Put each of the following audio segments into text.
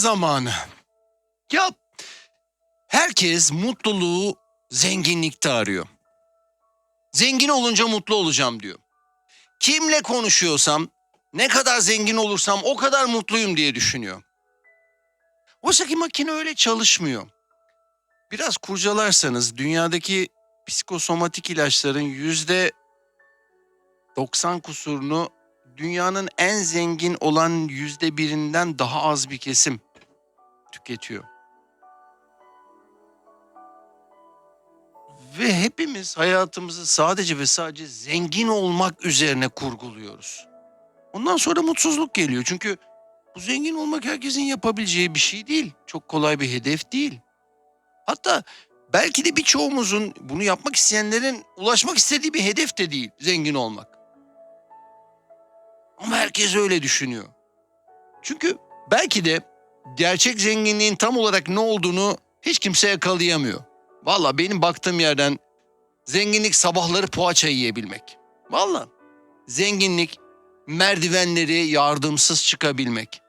zamanı. Ya herkes mutluluğu zenginlikte arıyor. Zengin olunca mutlu olacağım diyor. Kimle konuşuyorsam, ne kadar zengin olursam o kadar mutluyum diye düşünüyor. Oysa ki makine öyle çalışmıyor. Biraz kurcalarsanız dünyadaki psikosomatik ilaçların yüzde 90 kusurunu dünyanın en zengin olan yüzde birinden daha az bir kesim tüketiyor. Ve hepimiz hayatımızı sadece ve sadece zengin olmak üzerine kurguluyoruz. Ondan sonra mutsuzluk geliyor. Çünkü bu zengin olmak herkesin yapabileceği bir şey değil. Çok kolay bir hedef değil. Hatta belki de birçoğumuzun bunu yapmak isteyenlerin ulaşmak istediği bir hedef de değil zengin olmak. Ama herkes öyle düşünüyor. Çünkü belki de gerçek zenginliğin tam olarak ne olduğunu hiç kimse yakalayamıyor. Valla benim baktığım yerden zenginlik sabahları poğaça yiyebilmek. Valla zenginlik merdivenleri yardımsız çıkabilmek.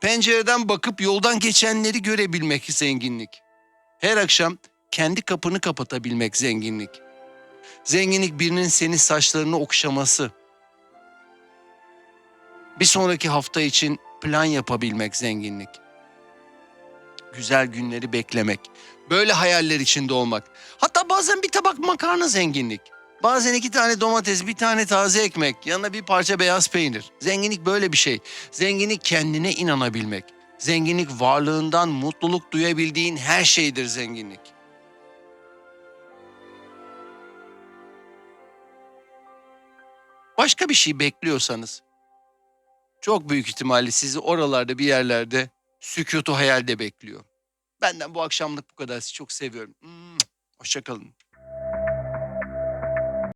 Pencereden bakıp yoldan geçenleri görebilmek zenginlik. Her akşam kendi kapını kapatabilmek zenginlik. Zenginlik birinin senin saçlarını okşaması. Bir sonraki hafta için plan yapabilmek zenginlik. Güzel günleri beklemek. Böyle hayaller içinde olmak. Hatta bazen bir tabak makarna zenginlik. Bazen iki tane domates, bir tane taze ekmek, yanına bir parça beyaz peynir. Zenginlik böyle bir şey. Zenginlik kendine inanabilmek. Zenginlik varlığından mutluluk duyabildiğin her şeydir zenginlik. Başka bir şey bekliyorsanız çok büyük ihtimalle sizi oralarda bir yerlerde sükutu hayalde bekliyor. Benden bu akşamlık bu kadar. Sizi çok seviyorum. Hoşçakalın.